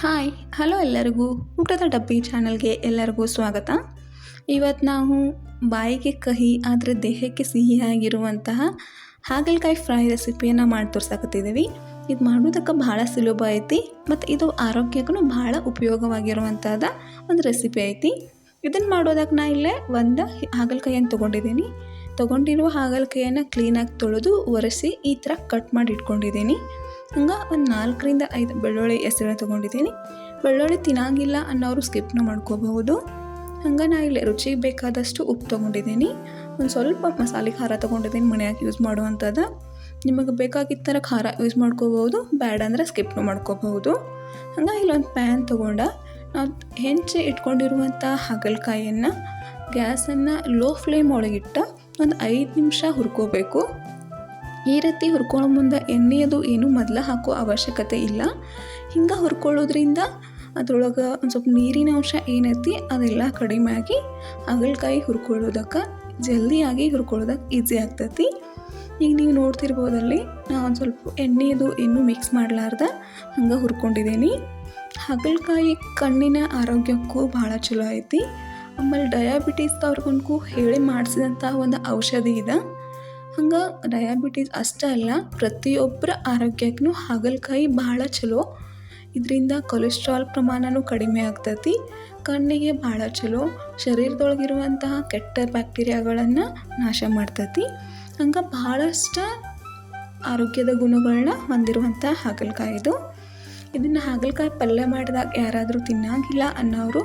Hi hello ಎಲ್ಲರಿಗೂ. ಊಟದ ಡಬ್ಬಿ ಚಾನಲ್ಗೆ ಎಲ್ಲರಿಗೂ ಸ್ವಾಗತ. ಇವತ್ತು ನಾವು ಬಾಯಿಗೆ ಕಹಿ, ಆದರೆ ದೇಹಕ್ಕೆ ಸಿಹಿಯಾಗಿರುವಂತಹ ಹಾಗಲಕಾಯಿ ಫ್ರೈ ರೆಸಿಪಿಯನ್ನು ಮಾಡಿ ತೋರ್ಸಕತ್ತಿದ್ದೀವಿ. ಇದು ಮಾಡೋದಕ್ಕೆ ಭಾಳ ಸುಲಭ ಐತಿ, ಮತ್ತು ಇದು ಆರೋಗ್ಯಕ್ಕೂ ಭಾಳ ಉಪಯೋಗವಾಗಿರುವಂಥದ್ದು ಒಂದು ರೆಸಿಪಿ ಐತಿ. ಇದನ್ನು ಮಾಡೋದಕ್ಕೆ ನಾ ಇಲ್ಲೇ ಒಂದು ಹಾಗಲಕಾಯಿಯನ್ನು ತೊಗೊಂಡಿದ್ದೀನಿ. ತೊಗೊಂಡಿರುವ ಹಾಗಲಕಾಯಿಯನ್ನು ಕ್ಲೀನಾಗಿ ತೊಳೆದು ಒರೆಸಿ ಈ ಥರ ಕಟ್ ಮಾಡಿ ಇಟ್ಕೊಂಡಿದ್ದೀನಿ. ಹಂಗೆ ಒಂದು ನಾಲ್ಕರಿಂದ ಐದು ಬೆಳ್ಳುಳ್ಳಿ ಹೆಸರು ತೊಗೊಂಡಿದ್ದೀನಿ. ಬೆಳ್ಳುಳ್ಳಿ ತಿನ್ನಂಗಿಲ್ಲ ಅನ್ನೋರು ಸ್ಕಿಪ್ನ ಮಾಡ್ಕೋಬಹುದು. ಹಂಗೆ ನಾ ಇಲ್ಲಿ ರುಚಿಗೆ ಬೇಕಾದಷ್ಟು ಉಪ್ಪು ತೊಗೊಂಡಿದ್ದೀನಿ. ಒಂದು ಸ್ವಲ್ಪ ಮಸಾಲೆ ಖಾರ ತೊಗೊಂಡಿದ್ದೀನಿ ಮನೆಯಾಗಿ ಯೂಸ್ ಮಾಡುವಂಥದ್ದು ನಿಮಗೆ ಬೇಕಾಗಿದ್ದ ಥರ ಖಾರ ಯೂಸ್ ಮಾಡ್ಕೋಬಹುದು, ಬ್ಯಾಡ್ ಅಂದರೆ ಸ್ಕಿಪ್ನು ಮಾಡ್ಕೋಬಹುದು. ಹಂಗೆ ಇಲ್ಲೊಂದು ಪ್ಯಾನ್ ತೊಗೊಂಡ, ನಾವು ಹೆಂಚೆ ಇಟ್ಕೊಂಡಿರುವಂಥ ಹಾಗಲಕಾಯಿಯನ್ನು ಗ್ಯಾಸನ್ನು ಲೋ ಫ್ಲೇಮ್ ಒಳಗಿಟ್ಟ ಒಂದು ಐದು ನಿಮಿಷ ಹುರ್ಕೋಬೇಕು. ಈ ರೀತಿ ಹುರ್ಕೊಳ್ಳೋ ಮುಂದೆ ಎಣ್ಣೆಯದು ಏನೂ ಮೊದಲು ಹಾಕೋ ಅವಶ್ಯಕತೆ ಇಲ್ಲ. ಹಿಂಗೆ ಹುರ್ಕೊಳ್ಳೋದ್ರಿಂದ ಅದ್ರೊಳಗೆ ಒಂದು ಸ್ವಲ್ಪ ನೀರಿನ ಅಂಶ ಏನೈತಿ ಅದೆಲ್ಲ ಕಡಿಮೆ ಆಗಿ ಹಾಗಲಕಾಯಿ ಹುರ್ಕೊಳ್ಳೋದಕ್ಕೆ ಜಲ್ದಿಯಾಗಿ ಹುರ್ಕೊಳ್ಳೋದಕ್ಕೆ ಈಸಿ ಆಗ್ತೈತಿ. ಈಗ ನೀವು ನೋಡ್ತಿರ್ಬೋದಲ್ಲಿ ನಾನು ಒಂದು ಸ್ವಲ್ಪ ಎಣ್ಣೆದು ಇನ್ನೂ ಮಿಕ್ಸ್ ಮಾಡಲಾರ್ದ ಹಂಗೆ ಹುರ್ಕೊಂಡಿದ್ದೀನಿ ಹಾಗಲಕಾಯಿ ಕಣ್ಣಿನ ಆರೋಗ್ಯಕ್ಕೂ ಭಾಳ ಚಲೋ ಐತಿ. ಆಮೇಲೆ ಡಯಾಬಿಟೀಸ್ದವ್ರಿಗೂ ಹೇಳಿ ಮಾಡಿಸಿದಂಥ ಒಂದು ಔಷಧಿ ಇದೆ. ಹಂಗೆ ಡಯಾಬಿಟೀಸ್ ಅಷ್ಟೇ ಅಲ್ಲ ಪ್ರತಿಯೊಬ್ಬರ ಆರೋಗ್ಯಕ್ಕೂ ಹಾಗಲಕಾಯಿ ಭಾಳ ಚಲೋ. ಇದರಿಂದ ಕೊಲೆಸ್ಟ್ರಾಲ್ ಪ್ರಮಾಣವೂ ಕಡಿಮೆ ಆಗ್ತೈತಿ, ಕಣ್ಣಿಗೆ ಭಾಳ ಚಲೋ, ಶರೀರದೊಳಗಿರುವಂತಹ ಕೆಟ್ಟ ಬ್ಯಾಕ್ಟೀರಿಯಾಗಳನ್ನು ನಾಶ ಮಾಡ್ತೈತಿ. ಹಂಗೆ ಭಾಳಷ್ಟು ಆರೋಗ್ಯದ ಗುಣಗಳನ್ನ ಹೊಂದಿರುವಂಥ ಹಾಗಲಕಾಯಿದು ಇದನ್ನು ಹಾಗಲಕಾಯಿ ಪಲ್ಯ ಮಾಡಿದಾಗ ಯಾರಾದರೂ ತಿನ್ನಾಗಿಲ್ಲ ಅನ್ನೋರು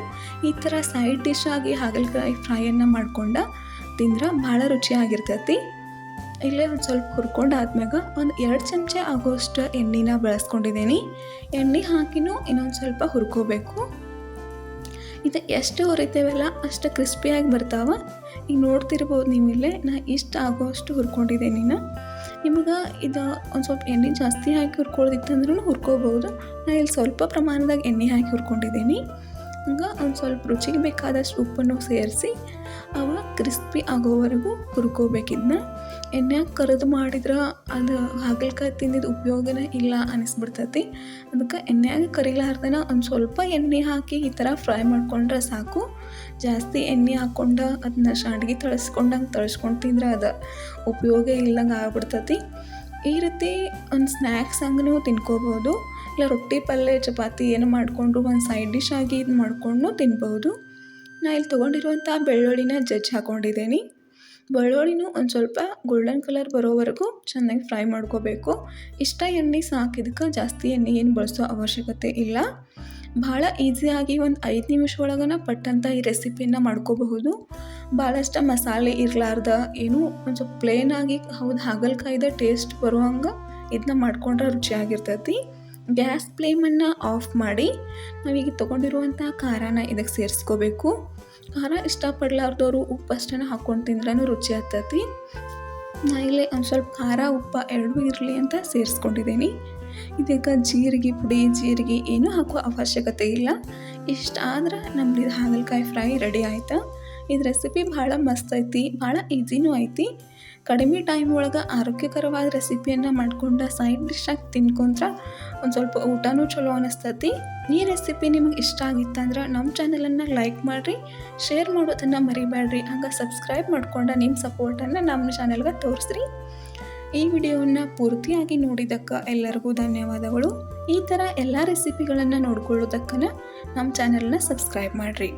ಈ ಥರ ಸೈಡ್ ಡಿಶ್ ಆಗಿ ಹಾಗಲಕಾಯಿ ಫ್ರೈಯನ್ನು ಮಾಡ್ಕೊಂಡು ತಿಂದ್ರೆ ಭಾಳ ರುಚಿಯಾಗಿರ್ತೈತಿ. ಇಲ್ಲೇ ಒಂದು ಸ್ವಲ್ಪ ಹುರ್ಕೊಂಡು ಆದ್ಮ್ಯಾಗ ಒಂದು ಎರಡು ಚಮಚ ಆಗೋಷ್ಟು ಎಣ್ಣೆನ ಬಳಸ್ಕೊಂಡಿದ್ದೀನಿ ಎಣ್ಣೆ ಹಾಕಿನೂ ಇನ್ನೊಂದು ಸ್ವಲ್ಪ ಹುರ್ಕೋಬೇಕು. ಇದು ಎಷ್ಟು ಹುರಿತೇವಲ್ಲ ಅಷ್ಟು ಕ್ರಿಸ್ಪಿಯಾಗಿ ಬರ್ತಾವ. ಈಗ ನೋಡ್ತಿರ್ಬೋದು ನೀವು ಇಲ್ಲೇ, ನಾ ಇಷ್ಟು ಆಗೋಷ್ಟು ಹುರ್ಕೊಂಡಿದ್ದೀನಿ ನಿಮಗೆ ಇದು ಒಂದು ಸ್ವಲ್ಪ ಎಣ್ಣೆ ಜಾಸ್ತಿ ಹಾಕಿ ಹುರ್ಕೊಳ್ಳೋದಿತ್ತಂದ್ರೂ ಹುರ್ಕೋಬೋದು ನಾ ಇಲ್ಲಿ ಸ್ವಲ್ಪ ಪ್ರಮಾಣದಾಗ ಎಣ್ಣೆ ಹಾಕಿ ಹುರ್ಕೊಂಡಿದ್ದೀನಿ ಹಂಗೆ ಒಂದು ಸ್ವಲ್ಪ ರುಚಿಗೆ ಬೇಕಾದಷ್ಟು ಉಪ್ಪನ್ನು ಸೇರಿಸಿ ಅವ ಕ್ರಿಸ್ಪಿ ಆಗೋವರೆಗೂ ಹುರ್ಕೋಬೇಕಿದ್ನ. ಎಣ್ಣೆಯಾಗ ಕರೆದು ಮಾಡಿದ್ರೆ ಅದು ಹಾಗಲಕಾಯಿ ತಿಂದಿದ್ದು ಉಪಯೋಗನೇ ಇಲ್ಲ ಅನಿಸ್ಬಿಡ್ತೈತಿ. ಅದಕ್ಕೆ ಎಣ್ಣೆಯಾಗ ಕರಿಲಾರ್ದನ ಒಂದು ಸ್ವಲ್ಪ ಎಣ್ಣೆ ಹಾಕಿ ಈ ಥರ ಫ್ರೈ ಮಾಡ್ಕೊಂಡ್ರೆ ಸಾಕು. ಜಾಸ್ತಿ ಎಣ್ಣೆ ಹಾಕ್ಕೊಂಡು ಅದನ್ನ ಶಾಂಡ್ಗಿ ತಳಿಸ್ಕೊಂಡಂಗೆ ತಳಿಸ್ಕೊಂಡು ತಿಂದ್ರೆ ಅದು ಉಪಯೋಗ ಇಲ್ಲಂಗೆ ಆಗ್ಬಿಡ್ತೈತಿ. ಈ ರೀತಿ ಒಂದು ಸ್ನ್ಯಾಕ್ಸ್ ಹಂಗೂ ತಿನ್ಕೋಬೋದು. ಇಲ್ಲ ರೊಟ್ಟಿ ಪಲ್ಯ ಚಪಾತಿ ಏನು ಮಾಡಿಕೊಂಡು ಒಂದು ಸೈಡ್ ಡಿಶ್ ಆಗಿ ಇದು ಮಾಡಿಕೊಂಡು ತಿನ್ಬೋದು. ನಾ ಇಲ್ಲಿ ತೊಗೊಂಡಿರುವಂಥ ಬೆಳ್ಳುಳ್ಳಿನ ಜಜ್ಜಿ ಹಾಕ್ಕೊಂಡಿದ್ದೀನಿ ಬೆಳ್ಳುಳ್ಳಿನೂ ಒಂದು ಸ್ವಲ್ಪ ಗೋಲ್ಡನ್ ಕಲರ್ ಬರೋವರೆಗೂ ಚೆನ್ನಾಗಿ ಫ್ರೈ ಮಾಡ್ಕೋಬೇಕು. ಇಷ್ಟ ಎಣ್ಣೆ ಸಾಕಿದಕ್ಕೆ ಜಾಸ್ತಿ ಎಣ್ಣೆ ಏನು ಬಳಸೋ ಅವಶ್ಯಕತೆ ಇಲ್ಲ. ಭಾಳ ಈಸಿಯಾಗಿ ಒಂದು ಐದು ನಿಮಿಷ ಒಳಗನ ಪಟ್ಟಂತ ಈ ರೆಸಿಪಿನ ಮಾಡ್ಕೋಬಹುದು. ಭಾಳಷ್ಟು ಮಸಾಲೆ ಇರಲಾರ್ದ, ಏನೂ ಒಂದು ಸ್ವಲ್ಪ ಪ್ಲೇನಾಗಿ ಹೌದು ಹಾಗಲಕಾಯ್ದ ಟೇಸ್ಟ್ ಬರುವಂಗೆ ಇದನ್ನ ಮಾಡ್ಕೊಂಡ್ರೆ ರುಚಿಯಾಗಿರ್ತೈತಿ. ಗ್ಯಾಸ್ ಫ್ಲೇಮನ್ನು ಆಫ್ ಮಾಡಿ ನಾವೀಗ ತೊಗೊಂಡಿರುವಂಥ ಖಾರನ ಇದಕ್ಕೆ ಸೇರಿಸ್ಕೋಬೇಕು. ಖಾರ ಇಷ್ಟಪಡ್ಲಾರ್ದವರು ಉಪ್ಪು ಅಷ್ಟನ್ನು ಹಾಕ್ಕೊಂಡು ತಿಂದ್ರೂ ರುಚಿ ಆಗ್ತೈತಿ. ನಾ ಇಲ್ಲಿ ಒಂದು ಸ್ವಲ್ಪ ಖಾರ, ಉಪ್ಪು ಎರಡೂ ಇರಲಿ ಅಂತ ಸೇರಿಸ್ಕೊಂಡಿದ್ದೀನಿ. ಇದೀಗ ಜೀರಿಗೆ ಪುಡಿ, ಜೀರಿಗೆ ಏನೂ ಹಾಕುವ ಅವಶ್ಯಕತೆ ಇಲ್ಲ. ಇಷ್ಟ ಆದ್ರೆ ನಮ್ದು ಹಾಗಲಕಾಯಿ ಫ್ರೈ ರೆಡಿ ಆಯ್ತಾ. ಇದು ರೆಸಿಪಿ ಭಾಳ ಮಸ್ತ್ ಐತಿ, ಭಾಳ ಈಸಿನೂ ಐತಿ. ಕಡಿಮೆ ಟೈಮ್ ಒಳಗೆ ಆರೋಗ್ಯಕರವಾದ ರೆಸಿಪಿಯನ್ನು ಮಾಡ್ಕೊಂಡು ಸೈಡ್ ಡಿಶ್ಶಾಗಿ ತಿನ್ಕೊಂಡ್ರೆ ಒಂದು ಸ್ವಲ್ಪ ಊಟನೂ ಚಲೋ ಅನಿಸ್ತತಿ. ಈ ರೆಸಿಪಿ ನಿಮಗೆ ಇಷ್ಟ ಆಗಿತ್ತಂದ್ರೆ ನಮ್ಮ ಚಾನಲನ್ನು ಲೈಕ್ ಮಾಡಿರಿ ಶೇರ್ ಮಾಡೋದನ್ನು ಮರಿಬೇಡ್ರಿ ಹಂಗೆ ಸಬ್ಸ್ಕ್ರೈಬ್ ಮಾಡ್ಕೊಂಡು ನಿಮ್ಮ ಸಪೋರ್ಟನ್ನು ನಮ್ಮ ಚಾನಲ್ಗೆ ತೋರಿಸ್ರಿ. ಈ ವಿಡಿಯೋವನ್ನು ಪೂರ್ತಿಯಾಗಿ ನೋಡಿದ್ದಕ್ಕೆ ಎಲ್ಲರಿಗೂ ಧನ್ಯವಾದಗಳು. ಈ ಥರ ಎಲ್ಲ ರೆಸಿಪಿಗಳನ್ನು ನೋಡ್ಕೊಳ್ಳೋದಕ್ಕನ ನಮ್ಮ ಚಾನಲ್ನ ಸಬ್ಸ್ಕ್ರೈಬ್ ಮಾಡಿರಿ.